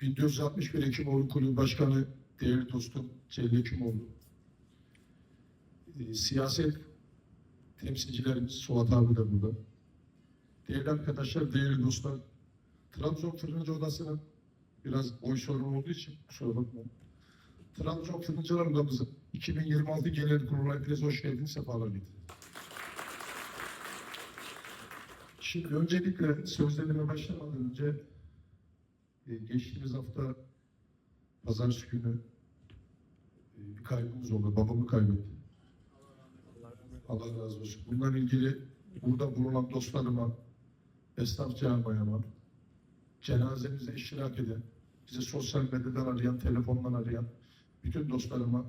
1461 Ekimoğlu Kulübü Başkanı değerli dostum Celil Ekimoğlu. Ee, siyaset temsilcilerimiz Suat abi de burada. Değerli arkadaşlar, değerli dostlar. Trabzon Fırıncı Odası'nın biraz boy sorunu olduğu için kusura bakmayın. Trabzon Fırıncılar Odamızın 2026 Genel Kurulu'na hepiniz hoş geldiniz, sefalar getirdiniz. Şimdi öncelikle sözlerime başlamadan önce e, geçtiğimiz hafta pazartesi günü e, bir kaybımız oldu. Babamı kaybettim. Allah razı olsun. Bununla ilgili burada bulunan dostlarıma, esnaf camiama, cenazemize iştirak eden, bizi sosyal medyadan arayan, telefondan arayan bütün dostlarıma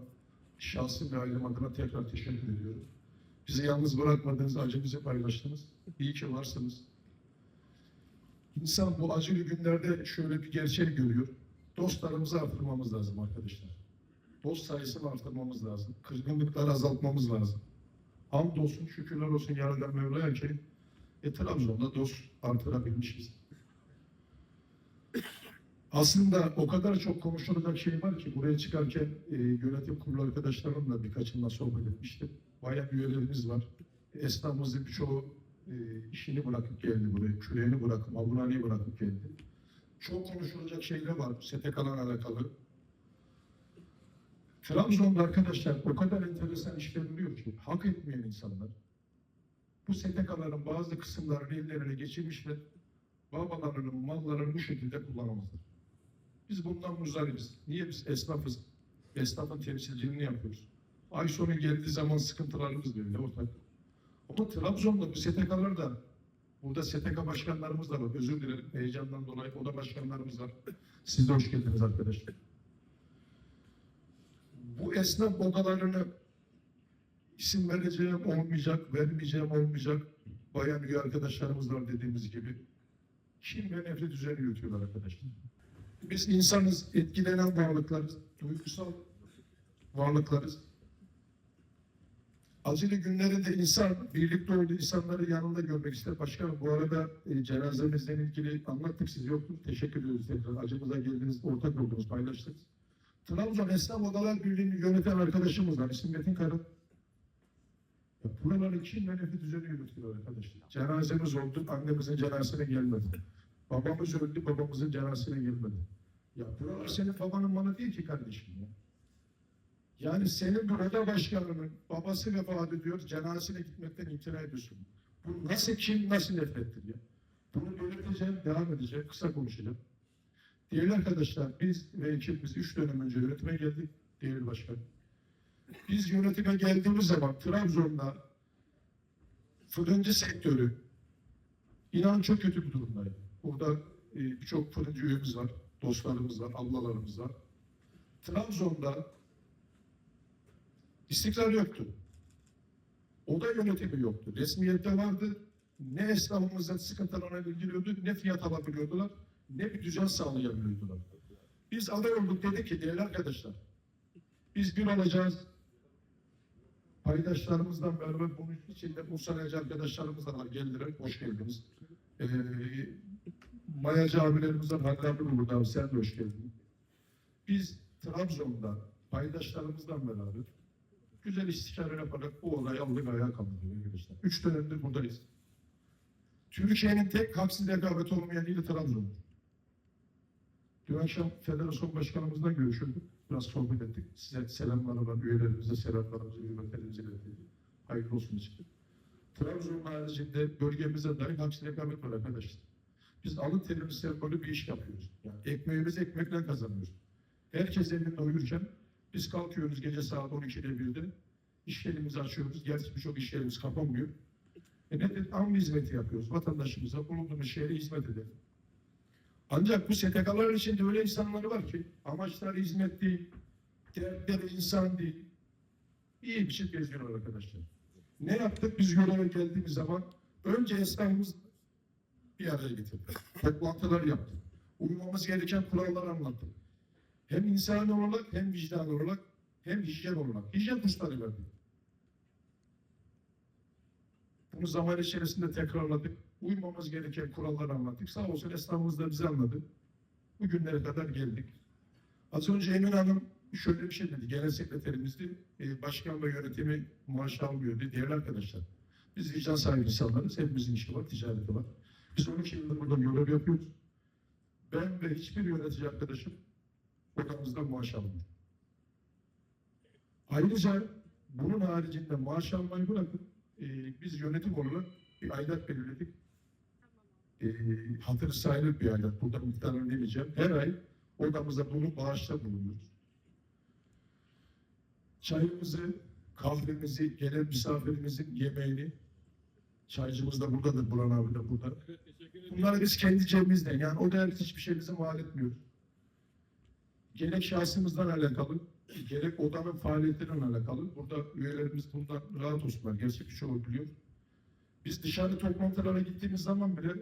şahsım ve ailem adına tekrar teşekkür ediyorum. Bizi yalnız bırakmadınız, acımızı paylaştınız. İyi ki varsınız. İnsan bu acılı günlerde şöyle bir gerçeği görüyor. Dostlarımızı artırmamız lazım arkadaşlar. Dost sayısını artırmamız lazım. Kırgınlıkları azaltmamız lazım. Hamdolsun, şükürler olsun Yaradan Mevla'ya ki e, Trabzon'da dost artırabilmişiz. Aslında o kadar çok konuşulacak şey var ki buraya çıkarken e, yönetim kurulu arkadaşlarımla birkaçımla sohbet etmiştim. Bayağı üyelerimiz var. Esnafımızın birçoğu e, işini bırakıp geldi buraya. Küreğini bırakıp, abunayı bırakıp geldi. Çok konuşulacak şeyler var STK'la alakalı. Trabzon'da arkadaşlar o kadar enteresan işler oluyor ki hak etmeyen insanlar bu STK'ların bazı kısımlarını ellerine geçirmişler. Babalarının mallarını bu şekilde kullanamazlar. Biz bundan muzdaribiz. Niye biz esnafız? Esnafın temsilciliğini yapıyoruz. Ay sonu geldiği zaman sıkıntılarımız da öyle ortak. Ama Trabzon'da bu STK'lar da burada STK başkanlarımız da var. Özür dilerim heyecandan dolayı oda başkanlarımız var. Siz de hoş geldiniz arkadaşlar. Bu esnaf odalarını isim vereceğim olmayacak, vermeyeceğim olmayacak. Bayan üye arkadaşlarımız var dediğimiz gibi. Kim ve nefret üzerine yürütüyorlar arkadaşlar. Biz insanız, etkilenen varlıklarız, duygusal varlıklarız. Acılı günlerinde insan birlikte olduğu insanları yanında görmek ister. Başkanım bu arada e, cenazemizle ilgili anlattık siz yoktunuz. Teşekkür ediyoruz tekrar. Acımıza geldiniz, ortak oldunuz, paylaştınız. Trabzon Esnaf Odalar Birliği'ni yöneten arkadaşımız var. İsmi Metin Karın. Ya buraları kim ve nefret üzerine yürütüyor arkadaşlar. Cenazemiz oldu, annemizin cenazesine gelmedi. Babamız öldü, babamızın cenazesine gelmedi. Ya buralar senin babanın malı değil ki kardeşim ya. Yani senin bu oda başkanının babası vefat ediyor, cenazesine gitmekten imtina ediyorsun. Bu nasıl kim, nasıl nefrettir ya? Bunu belirteceğim, devam edeceğim, kısa konuşacağım. Değerli arkadaşlar, biz ve ekibimiz üç dönem önce yönetime geldik, değerli başkan. Biz yönetime geldiğimiz zaman Trabzon'da fırıncı sektörü inan çok kötü bir durumdaydı. Burada e, birçok fırıncı üyemiz var, dostlarımız var, ablalarımız var. Trabzon'da istikrar yoktu. Oda yönetimi yoktu. Resmiyette vardı. Ne esnafımızın sıkıntılarına ilgiliyordu, ne fiyat alabiliyordular, ne bir düzen sağlayabiliyordular. Biz aday olduk dedik ki değerli arkadaşlar, biz bir olacağız. Paydaşlarımızdan beraber bunun içinde Musa'nacı arkadaşlarımız da var. Geldiler, hoş geldiniz. Ee, Mayacı abilerimiz var. Hakkı burada sen de hoş geldin. Biz Trabzon'da paydaşlarımızdan beraber güzel istişare yaparak bu olayı aldık ayağa kaldırdık. Üç dönemdir buradayız. Türkiye'nin tek haksız rekabet olmayan ili Trabzon'dur. Dün akşam federasyon başkanımızla görüşürdük. Biraz sohbet ettik. Size selamlar var. Üyelerimize selamlarımızı, hürmetlerimizi iletelim. Hayırlı olsun için. Trabzon haricinde bölgemize dair haksız rekabet var arkadaşlar. Biz alın terimiz sembolü bir iş yapıyoruz. Yani ekmeğimizi ekmekle kazanıyoruz. Herkes elinde uyurken biz kalkıyoruz gece saat 12'de 1'de. İş yerimizi açıyoruz. Gerçi birçok iş yerimiz kapanmıyor. E nedir? Am hizmeti yapıyoruz. Vatandaşımıza bulunduğumuz şehre hizmet edelim. Ancak bu STK'lar içinde öyle insanlar var ki amaçları hizmet değil, dertleri insan değil. İyi bir şey geziyorlar arkadaşlar. Ne yaptık biz göreve geldiğimiz zaman? Önce esnafımız bir araya getirdik. Toplantılar yaptık. Uymamız gereken kuralları anlattık. Hem insani olarak hem vicdan olarak hem hijyen olarak. Hijyen kursları verdik. Bunu zaman içerisinde tekrarladık. Uymamız gereken kuralları anlattık. Sağ olsun esnafımız da bizi anladı. Bugünlere kadar geldik. Az önce Emin Hanım şöyle bir şey dedi. Genel sekreterimizdi. E, başkan ve yönetimi maaş almıyor dedi. Değerli arkadaşlar. Biz vicdan sahibi insanlarız. Hepimizin işi var, ticareti var. Biz 12 yıldır burada görev yapıyoruz. Ben ve hiçbir yönetici arkadaşım odamızdan maaş almıyor. Ayrıca bunun haricinde maaş almayı bırakın. e, biz yönetim olarak bir aidat belirledik. E, hatırı sayılır bir aidat. Burada miktarını demeyeceğim. Her ay odamıza bunu bağışta bulunuyoruz. Çayımızı, kahvemizi, gelen misafirimizin yemeğini, çaycımız da buradadır, Burhan abi de burada. Evet. Bunları biz kendi cebimizden, yani o değer hiçbir şey bize mal etmiyor. Gerek şahsımızdan alakalı, gerek odanın faaliyetlerinden alakalı. Burada üyelerimiz bundan rahat olsunlar. Gerçek birçoğu biliyor. Biz dışarı toplantılara gittiğimiz zaman bile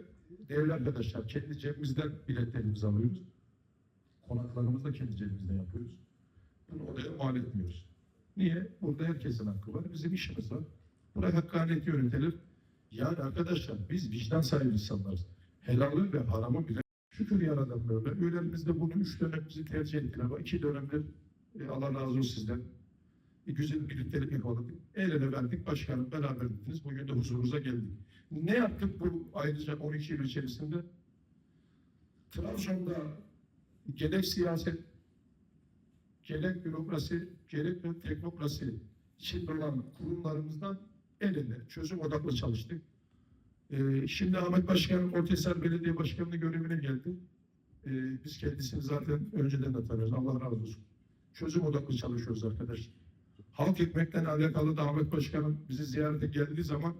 değerli arkadaşlar kendi cebimizden biletlerimizi alıyoruz. Konaklarımızı da kendi cebimizden yapıyoruz. Bunu odaya mal etmiyoruz. Niye? Burada herkesin hakkı var. Bizim işimiz var. Buraya hakkaniyet yönetilir. Yani arkadaşlar biz vicdan sahibi insanlarız. Helalı ve haramı bile şükür yaradan böyle. Üyelerimiz de bunu üç dönem bizi tercih ettiler. Bak iki dönemdir e, Allah razı olsun sizden. E, güzel birliktelik yakaladık. El ele verdik. Başkanım beraber gittiniz. Bugün de huzurunuza geldik. Ne yaptık bu ayrıca 12 yıl içerisinde? Trabzon'da gerek siyaset, gerek bürokrasi, gerek de teknokrasi içinde olan kurumlarımızdan el ele çözüm odaklı çalıştık. Ee, şimdi Ahmet Başkanım Ortaysar Belediye Başkanı'nın görevine geldi. Ee, biz kendisini zaten önceden de tanıyoruz. Allah razı olsun. Çözüm odaklı çalışıyoruz arkadaşlar. Halk ekmekten alakalı da Ahmet Başkanım bizi ziyarete geldiği zaman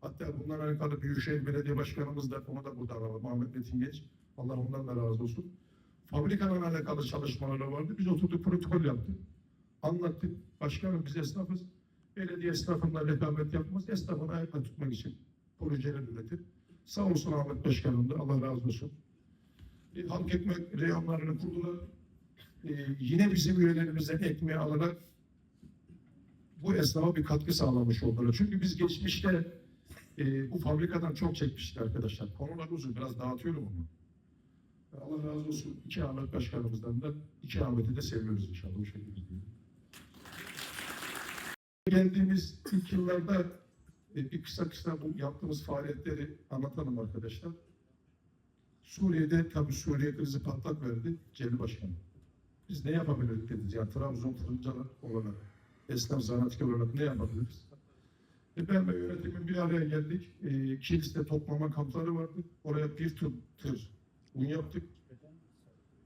hatta bundan alakalı Büyükşehir Belediye Başkanımız da onu da burada alalım. Ahmet Metin Genç. Allah ondan da razı olsun. Fabrikalarla alakalı çalışmaları vardı. Biz oturduk protokol yaptık. Anlattık. Başkanım biz esnafız. Belediye esnafınla rekabet yapmaz. Esnafını ayakta tutmak için projeler üretir. Sağ olsun Ahmet Başkanım da Allah razı olsun. E, halk ekmek reyonlarını kurdular. E, yine bizim üyelerimizden ekmeği alarak bu esnafa bir katkı sağlamış oldular. Çünkü biz geçmişte e, bu fabrikadan çok çekmiştik arkadaşlar. Konular uzun. Biraz dağıtıyorum onu. Allah razı olsun. İki Ahmet Başkanımızdan da iki Ahmet'i de seviyoruz inşallah. Bu şekilde. Geldiğimiz ilk yıllarda bir kısa kısa bu yaptığımız faaliyetleri anlatalım arkadaşlar. Suriye'de tabii Suriye krizi patlak verdi Celil Başkan. Biz ne yapabiliriz dediniz ya Trabzon fırıncılar olarak, esnaf zanaatkar olarak ne yapabiliriz? E ben ve yönetimin bir araya geldik. E, Kilis'te toplama kampları vardı. Oraya bir tır, tır un yaptık.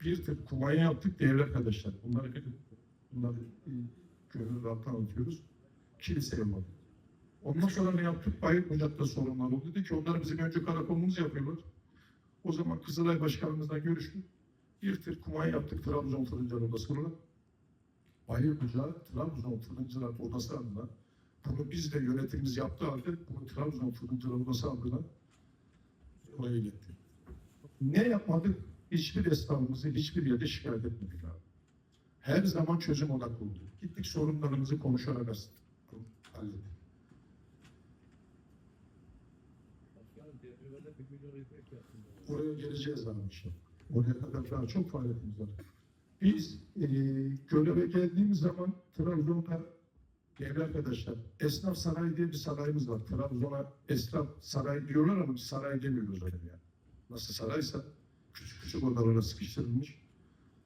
Bir tır kumanya yaptık değerli arkadaşlar. Bunları bunları e, gönül rahattan anlatıyoruz. Kilise yapmadık. Ondan sonra ne yaptık? Bayık Ocak'ta sorunlar oldu. Dedi ki onlar bizim önce karakolumuz yapıyorlar. O zaman Kızılay Başkanımızla görüştük. Bir tır kumanya yaptık Trabzon Fırıncılar Odası olarak. Bayık Ocağı Trabzon Fırıncılar Odası adına bunu biz de yönetimimiz yaptığı halde bunu Trabzon Fırıncılar Odası adına oraya iletti. Ne yapmadık? Hiçbir esnafımızı hiçbir yerde şikayet etmedik abi. Her zaman çözüm odaklı olduk. Gittik sorunlarımızı konuşarak hallettik. Başkanım, depremde bir milyon ekmek yaptım. Oraya geleceğiz abi inşallah. Oraya kadar daha çok faaliyetimiz var. Biz e, göreve geldiğimiz zaman Trabzon'da değerli arkadaşlar, esnaf sanayi diye bir sanayimiz var. Trabzon'a esnaf sanayi diyorlar ama biz sanayi demiyoruz öyle yani. Nasıl saraysa küçük küçük odalara sıkıştırılmış.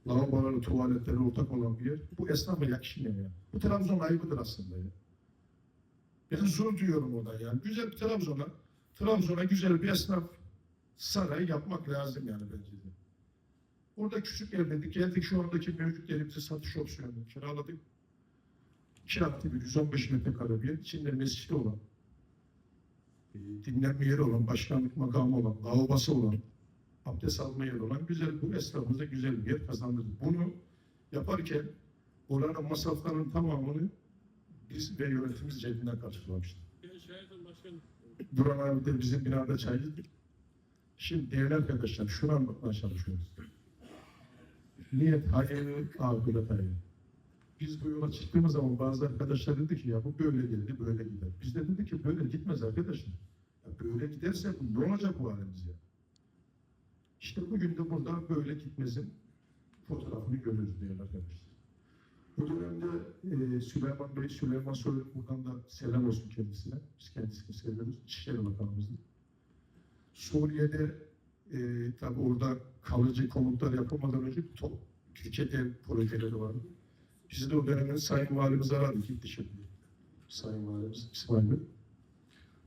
Lavaboları, tuvaletleri ortak olan bir yer. Bu esnafa yakışmıyor yani. Bu Trabzon ayıbıdır aslında ya. Ben zor diyorum orada yani. Güzel bir Trabzon'a, Trabzon'a güzel bir esnaf saray yapmak lazım yani bence de. Orada küçük evledik. Geldik şu andaki mevcut yerimizi satış opsiyonunu kiraladık. Artı bir 115 metrekare bir yer. İçinde mescidi olan, e, dinlenme yeri olan, başkanlık makamı olan, lavabosu olan, abdest alma yeri olan güzel bu esnafımıza güzel bir yer kazandırdık. Bunu yaparken oranın masraflarının tamamını biz ve yönetimimiz cebinden karşılamıştık. Duran abi de bizim binada çaycı. Şimdi değerli arkadaşlar şunu anlatmaya çalışıyoruz. Niyet hayır, akıbet hayır. Biz bu yola çıktığımız zaman bazı arkadaşlar dedi ki ya bu böyle geldi, böyle gider. Biz de dedik ki böyle gitmez arkadaşlar. Ya böyle giderse ne olacak bu halimiz ya? İşte bugün de burada böyle gitmezin fotoğrafını görüyoruz diye arkadaşlar. Bu dönemde e, Süleyman Bey, Süleyman Soylu buradan da selam olsun kendisine. Biz kendisini seviyoruz. İçişleri Bakanımızdır. Suriye'de e, tabi orada kalıcı konutlar yapılmadan önce top, kriket ev projeleri vardı. Biz de o dönemin Sayın Valimize aradık gitti şimdi. Sayın Valimiz İsmail Bey.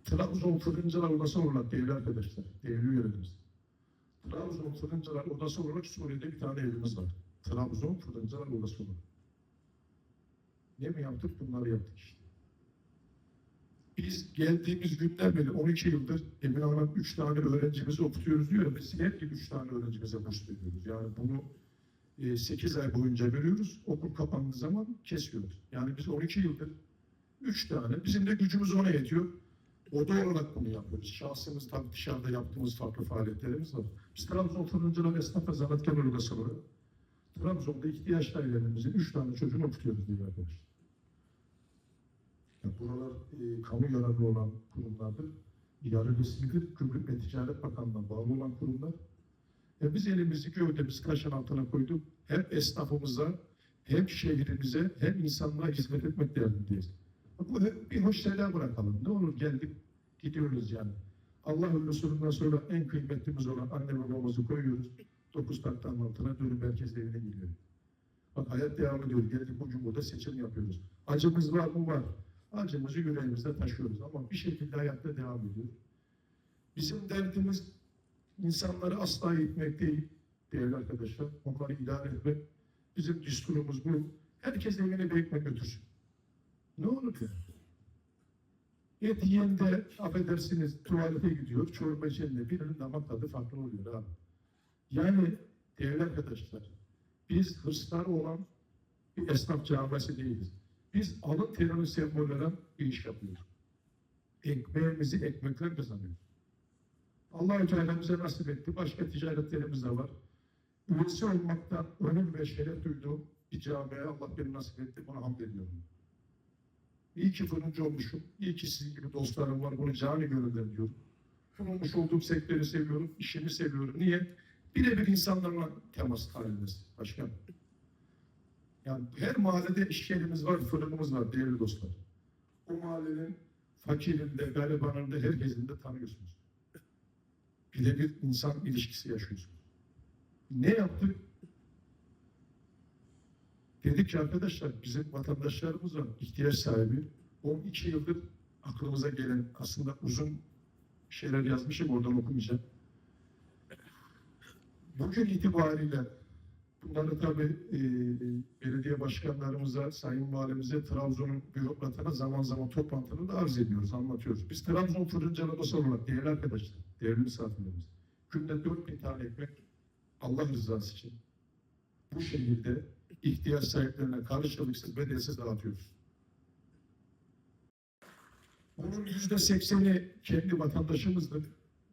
Trabzon Fırıncılar Odası olarak değerli arkadaşlar, değerli üyelerimiz. Trabzon Fırıncılar Odası olarak Suriye'de bir tane evimiz var. Trabzon Fırıncılar Odası olarak. Ne mi yaptık? Bunları yaptık işte. Biz geldiğimiz günden beri 12 yıldır Emin Hanım 3 tane öğrencimizi okutuyoruz diyor biz hep 3 tane öğrencimize burs veriyoruz. Yani bunu 8 ay boyunca veriyoruz. Okul kapandığı zaman kesiyoruz. Yani biz 12 yıldır 3 tane. Bizim de gücümüz ona yetiyor. Oda olarak bunu yapıyoruz. Şahsımız tabii dışarıda yaptığımız farklı faaliyetlerimiz var. Biz Trabzon Fırıncılar Esnaf ve Zanatkar Odası olarak Trabzon'da ihtiyaç ailemizin 3 tane çocuğunu okutuyoruz diye arkadaşlar. Ya buralar e, kamu yararlı olan kurumlardır. Yarı resmidir. Gümrük ve Ticaret Bakanlığı'na bağlı olan kurumlar. E biz elimizi gövdemizi taşın altına koyduk. Hem esnafımıza, hem şehrimize, hem insanlığa hizmet etmek derdindeyiz. Bu bir hoş şeyler bırakalım. Ne olur geldik, gidiyoruz yani. Allah Resulü'nden sonra en kıymetlimiz olan anne babamızı koyuyoruz. Dokuz taktanın altına dönüp herkes evine gidiyor. Bak hayat devam ediyor. Geldik bugün burada seçim yapıyoruz. Acımız var mı? Var. Acımızı yüreğimizde taşıyoruz ama bir şekilde hayatta devam ediyor. Bizim derdimiz insanları asla eğitmek değil değerli arkadaşlar. Onları idare etmek. Bizim düsturumuz bu. Herkes evine bir ekmek götürsün. Ne olur ya? Et yiyen de affedersiniz tuvalete gidiyor, çorba içen de birinin damak tadı farklı oluyor abi. Yani değerli arkadaşlar, biz hırslar olan bir esnaf camiası değiliz. Biz alın sembol veren bir iş yapıyoruz. Ekmeğimizi ekmekler kazanıyoruz. Allah-u Teala bize nasip etti. Başka ticaretlerimiz de var. Üyesi olmaktan önüm ve şeref duyduğum bir camiye Allah beni nasip etti. Buna hamd ediyorum. İyi ki fırıncı olmuşum. İyi ki sizin gibi dostlarım var. Bunu cani gönülden diyorum. Bulunmuş olduğum sektörü seviyorum. işimi seviyorum. Niye? Birebir insanlarla temas halindeyiz. Başkanım. Yani her mahallede iş yerimiz var, fırınımız var değerli dostlar. O mahallenin fakirinde, garibanında, herkesin de tanıyorsunuz. Birebir insan ilişkisi yaşıyorsunuz. Ne yaptık? Dedik ki arkadaşlar bizim vatandaşlarımız var, ihtiyaç sahibi. 12 yıldır aklımıza gelen aslında uzun şeyler yazmışım oradan okumayacağım. Bugün itibariyle bunları tabii e, belediye başkanlarımıza, sayın valimize, Trabzon'un bürokratına zaman zaman toplantıda da arz ediyoruz, anlatıyoruz. Biz Trabzon Fırıncı Odası olarak değerli arkadaşlar, değerli misafirlerimiz, günde 4000 tane ekmek Allah rızası için bu şehirde ihtiyaç sahiplerine karşılıksız bedelsiz dağıtıyoruz. Bunun yüzde sekseni kendi vatandaşımızdır.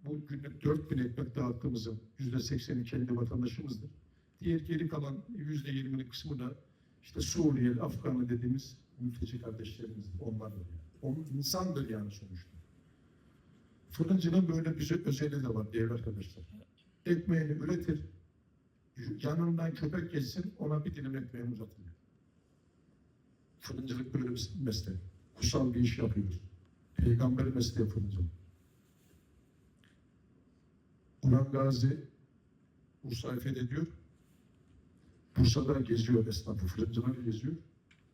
Bu günlük 4000 ekmek dağıttığımızın yüzde sekseni kendi vatandaşımızdır. Diğer geri kalan yüzde yirmilik kısmı da işte Suriyeli, Afganlı dediğimiz mülteci kardeşlerimizdir. Onlardır yani. Onun insandır yani sonuçta. Fırıncının böyle bir özelliği de var değerli arkadaşlar. Ekmeğini üretir, yanından köpek geçsin ona bir dilim ekmeğini uzatmıyor. Fırıncılık böyle bir meslek. Kutsal bir iş yapıyoruz. Peygamber mesleği fırıncılık. Orhan Gazi Bursa fethediyor. Bursa'da geziyor esnafı, fırıncıları geziyor.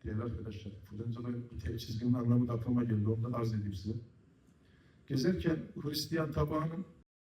Değerli arkadaşlar, fırıncıların tek çizginin anlamı da aklıma geldi. Onu da arz edeyim size. Gezerken Hristiyan tabağının